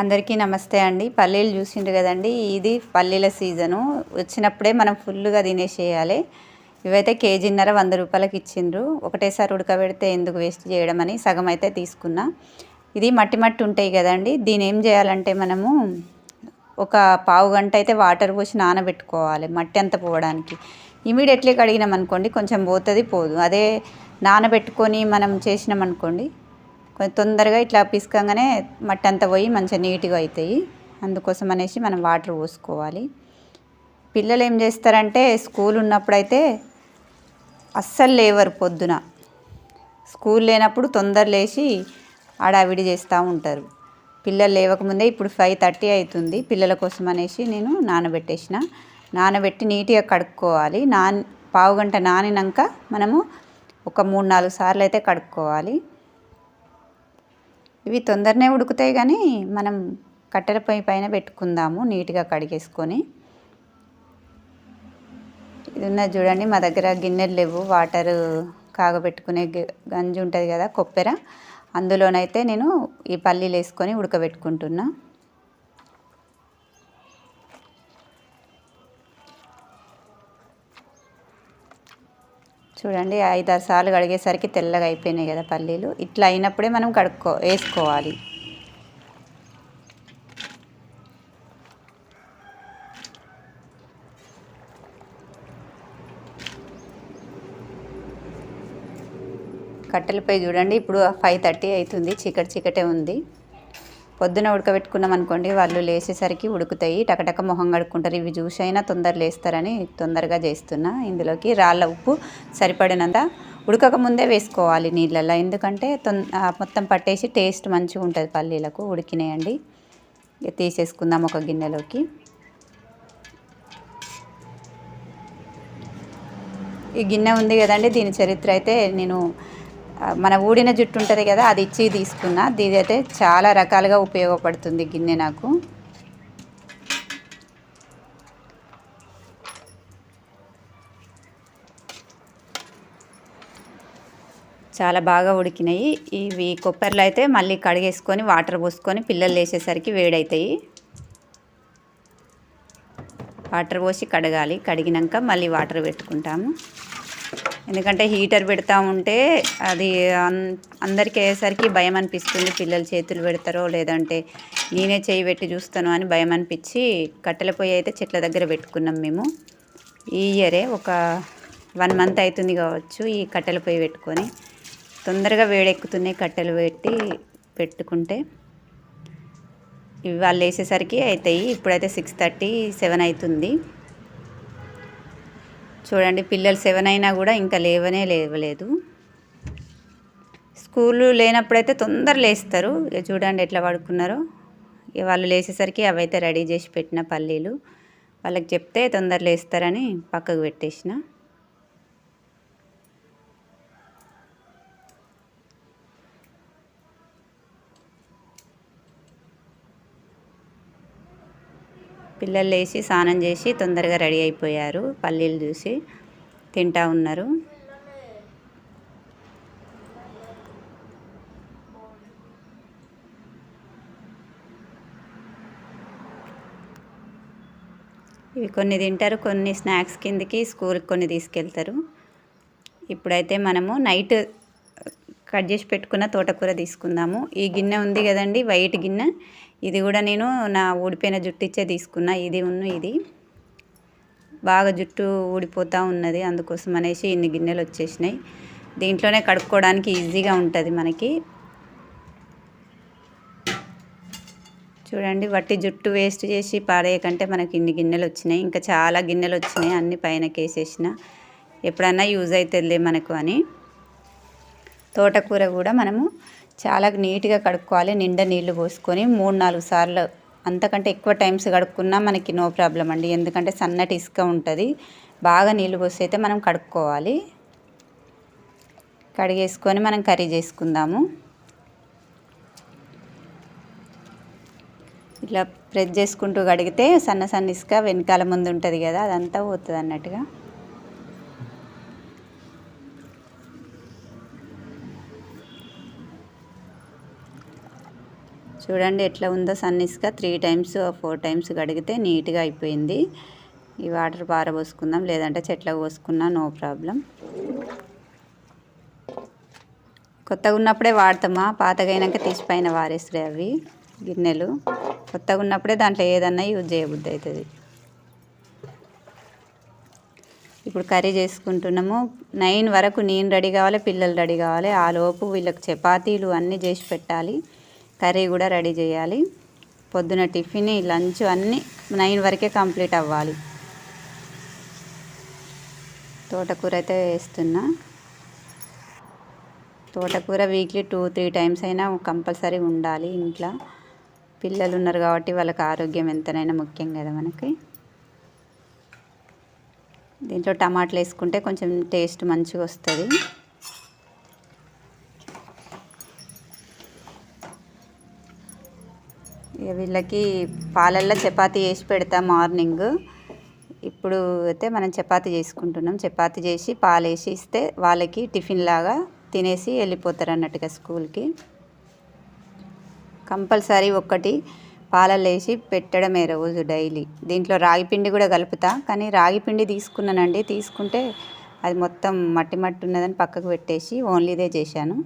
అందరికీ నమస్తే అండి. పల్లీలు చూసిండ్రు కదండి ఇది పల్లీల సీజను. వచ్చినప్పుడే మనం ఫుల్గా తినేసేయాలి. ఇవైతే కేజీన్నర వంద రూపాయలకి ఇచ్చిండ్రు. ఒకటేసారి ఉడకబెడితే ఎందుకు వేస్ట్ చేయడం అని సగం అయితే తీసుకున్నా. ఇది మట్టి మట్టి ఉంటాయి కదండి దీని ఏం చేయాలంటే మనము ఒక పావు గంట అయితే వాటర్ పోసి నానబెట్టుకోవాలి మట్టి అంతా పోవడానికి. ఇమీడియట్లీ కడిగినాం అనుకోండి కొంచెం పోతుంది పోదు. అదే నానబెట్టుకొని మనం చేసినాం అనుకోండి కొంచెం తొందరగా ఇట్లా పిసకంగానే మట్టి అంతా పోయి మంచిగా నీట్గా అవుతాయి. అందుకోసం అనేసి మనం వాటర్ పోసుకోవాలి. పిల్లలు ఏం చేస్తారంటే స్కూల్ ఉన్నప్పుడైతే అస్సలు లేవరు పొద్దున. స్కూల్ లేనప్పుడు తొందర లేచి ఆడావిడి చేస్తూ ఉంటారు. పిల్లలు లేవకముందే ఇప్పుడు ఫైవ్ థర్టీ అవుతుంది. పిల్లల కోసం అనేసి నేను నానబెట్టేసిన. నానబెట్టి నీట్గా కడుక్కోవాలి. నాన్ పావు గంట నానినాక మనము ఒక మూడు నాలుగు సార్లు అయితే కడుక్కోవాలి. ఇవి తొందరనే ఉడుకుతాయి కానీ మనం కట్టెల పొయ్యి పైన పెట్టుకుందాము నీట్గా కడిగేసుకొని. ఇది ఉన్నది చూడండి మా దగ్గర గిన్నెలు లేవు వాటర్ కాగబెట్టుకునే గంజి ఉంటుంది కదా కొప్పెర. అందులోనైతే నేను ఈ పల్లీలు వేసుకొని ఉడకబెట్టుకుంటున్నా. చూడండి ఐదారు సార్లు కడిగేసరికి తెల్లగా అయిపోయినాయి కదా పల్లీలు. ఇట్లా అయినప్పుడే మనం కడుక్కో వేసుకోవాలి. కట్టెలపై చూడండి ఇప్పుడు ఫైవ్ థర్టీ అవుతుంది చీకటి చీకటే ఉంది. పొద్దున ఉడకబెట్టుకున్నాం అనుకోండి వాళ్ళు లేచేసరికి ఉడుకుతాయి. టకటక మొహం కడుక్కుంటారు. ఇవి చూసి అయినా తొందర లేస్తారని తొందరగా చేస్తున్నా. ఇందులోకి రాళ్ళ ఉప్పు సరిపడినంత ఉడకక ముందే వేసుకోవాలి నీళ్ళల్లో. ఎందుకంటే తొం ఆ, మొత్తం పట్టేసి టేస్ట్ మంచిగా ఉంటుంది పల్లీలకు. ఉడికినాయండి. తీసేసుకుందాం ఒక గిన్నెలోకి. ఈ గిన్నె ఉంది కదండి దీని చరిత్ర అయితే నేను మన ఊడిన జుట్టు ఉంటుంది కదా అది ఇచ్చి తీసుకున్నా. దీని అయితే చాలా రకాలుగా ఉపయోగపడుతుంది గిన్నె నాకు. చాలా బాగా ఉడికినాయి. ఇవి కొబ్బరిలో అయితే మళ్ళీ కడిగేసుకొని వాటర్ పోసుకొని పిల్లలు లేచేసరికి వేడవుతాయి వాటర్ పోసి కడగాలి. కడిగినాక మళ్ళీ వాటర్ పెట్టుకుంటాము. ఎందుకంటే హీటర్ పెడతా ఉంటే అది అన్- అందరికీ అయ్యేసరికి భయం అనిపిస్తుంది. పిల్లలు చేతులు పెడతారో లేదంటే నేనే చేయి పెట్టి చూస్తాను అని భయం అనిపించి కట్టెల పొయ్యి అయితే చెట్ల దగ్గర పెట్టుకున్నాం మేము. ఈ ఇయరే ఒక వన్ మంత్ అవుతుంది కావచ్చు ఈ కట్టెల పొయ్యి పెట్టుకొని. తొందరగా వేడెక్కుతున్నాయి కట్టెలు పెట్టి పెట్టుకుంటే ఇవి వాళ్ళు వేసేసరికి అవుతాయి ఇప్పుడైతే సిక్స్ థర్టీ సెవెన్ అవుతుంది. చూడండి పిల్లలు సెవెన్ అయినా కూడా ఇంకా లేవనే లేవలేదు. స్కూలు లేనప్పుడైతే తొందర లేస్తారు. ఇక చూడండి ఎట్లా పడుకున్నారో. ఇక వాళ్ళు లేచేసరికి అవైతే రెడీ చేసి పెట్టిన పల్లీలు. వాళ్ళకి చెప్తే తొందర లేస్తారని పక్కకు పెట్టేసిన. పిల్లలు లేచి స్నానం చేసి తొందరగా రెడీ అయిపోయారు. పల్లీలు చూసి తింటా ఉన్నారు. ఇవి కొన్ని తింటారు కొన్ని స్నాక్స్ కిందకి స్కూల్కి కొన్ని తీసుకెళ్తారు. ఇప్పుడైతే మనము నైట్ కట్ చేసి పెట్టుకున్న తోటకూర తీసుకుందాము. ఈ గిన్నె ఉంది కదండి వైట్ గిన్నె. ఇది కూడా నేను నా ఊడిపోయిన జుట్టు ఇచ్చే తీసుకున్నా. ఇది ఉన్ను ఇది. బాగా జుట్టు ఊడిపోతూ ఉన్నది అందుకోసం అనేసి ఇన్ని గిన్నెలు వచ్చేసినాయి. దీంట్లోనే కడుక్కోవడానికి ఈజీగా ఉంటుంది మనకి. చూడండి వట్టి జుట్టు వేస్ట్ చేసి పాడేయకంటే మనకి ఇన్ని గిన్నెలు వచ్చినాయి. ఇంకా చాలా గిన్నెలు వచ్చినాయి అన్ని పైన కేసేసిన ఎప్పుడన్నా యూజ్ అవుతుందిలే మనకు అని. తోటకూర కూడా మనము చాలా నీట్గా కడుక్కోవాలి నిండా నీళ్ళు పోసుకొని మూడు నాలుగు సార్లు. అంతకంటే ఎక్కువ టైమ్స్ కడుక్కున్నా మనకి నో ప్రాబ్లం అండి. ఎందుకంటే సన్నటి ఇసుక ఉంటుంది. బాగా నీళ్ళు పోసి అయితే మనం కడుక్కోవాలి. కడిగేసుకొని మనం కర్రీ చేసుకుందాము. ఇట్లా ప్రెస్ చేసుకుంటూ కడిగితే సన్న సన్న ఇసుక వెనకాల ముందు ఉంటుంది కదా అదంతా పోతుంది అన్నట్టుగా చూడండి ఎట్లా ఉందో సన్నీస్గా త్రీ టైమ్స్ ఫోర్ టైమ్స్ కడిగితే నీట్గా అయిపోయింది. ఈ వాటర్ పారబోసుకుందాం లేదంటే చెట్లకు పోసుకున్నా నో ప్రాబ్లం. కొత్తగా ఉన్నప్పుడే వాడతామా? పాతగైనాక తీసి పైన వారేస్తాయి అవి గిన్నెలు. కొత్తగా ఉన్నప్పుడే దాంట్లో ఏదన్నా యూజ్ చేయబుద్ధి అవుతుంది. ఇప్పుడు కర్రీ చేసుకుంటున్నాము. నైన్ వరకు నేను రెడీ కావాలి పిల్లలు రెడీ కావాలి. ఆ లోపు వీళ్ళకి చపాతీలు అన్నీ చేసి పెట్టాలి. కర్రీ కూడా రెడీ చేయాలి. పొద్దున టిఫిన్ లంచ్ అన్నీ నైన్ వరకే కంప్లీట్ అవ్వాలి. తోటకూర అయితే వేస్తున్నా. తోటకూర వీక్లీ టూ త్రీ టైమ్స్ అయినా కంపల్సరీ ఉండాలి ఇంట్లో. పిల్లలు ఉన్నారు కాబట్టి వాళ్ళకి ఆరోగ్యం ఎంతనైనా ముఖ్యం కదా మనకి. దీంట్లో టమాటాలు వేసుకుంటే కొంచెం టేస్ట్ మంచిగా వస్తుంది. వీళ్ళకి పాలల్లో చపాతి చేసి పెడతా మార్నింగ్. ఇప్పుడు అయితే మనం చపాతి చేసుకుంటున్నాం. చపాతి చేసి పాలు వేసి ఇస్తే వాళ్ళకి టిఫిన్ లాగా తినేసి వెళ్ళిపోతారు అన్నట్టుగా స్కూల్కి. కంపల్సరీ ఒక్కటి పాలల్లో వేసి పెట్టడమే రోజు డైలీ. దీంట్లో రాగి పిండి కూడా కలుపుతా కానీ రాగి పిండి తీసుకున్నానండి. తీసుకుంటే అది మొత్తం మట్టి మట్టి ఉన్నదని పక్కకు పెట్టేసి ఓన్లీ ఇదే చేశాను.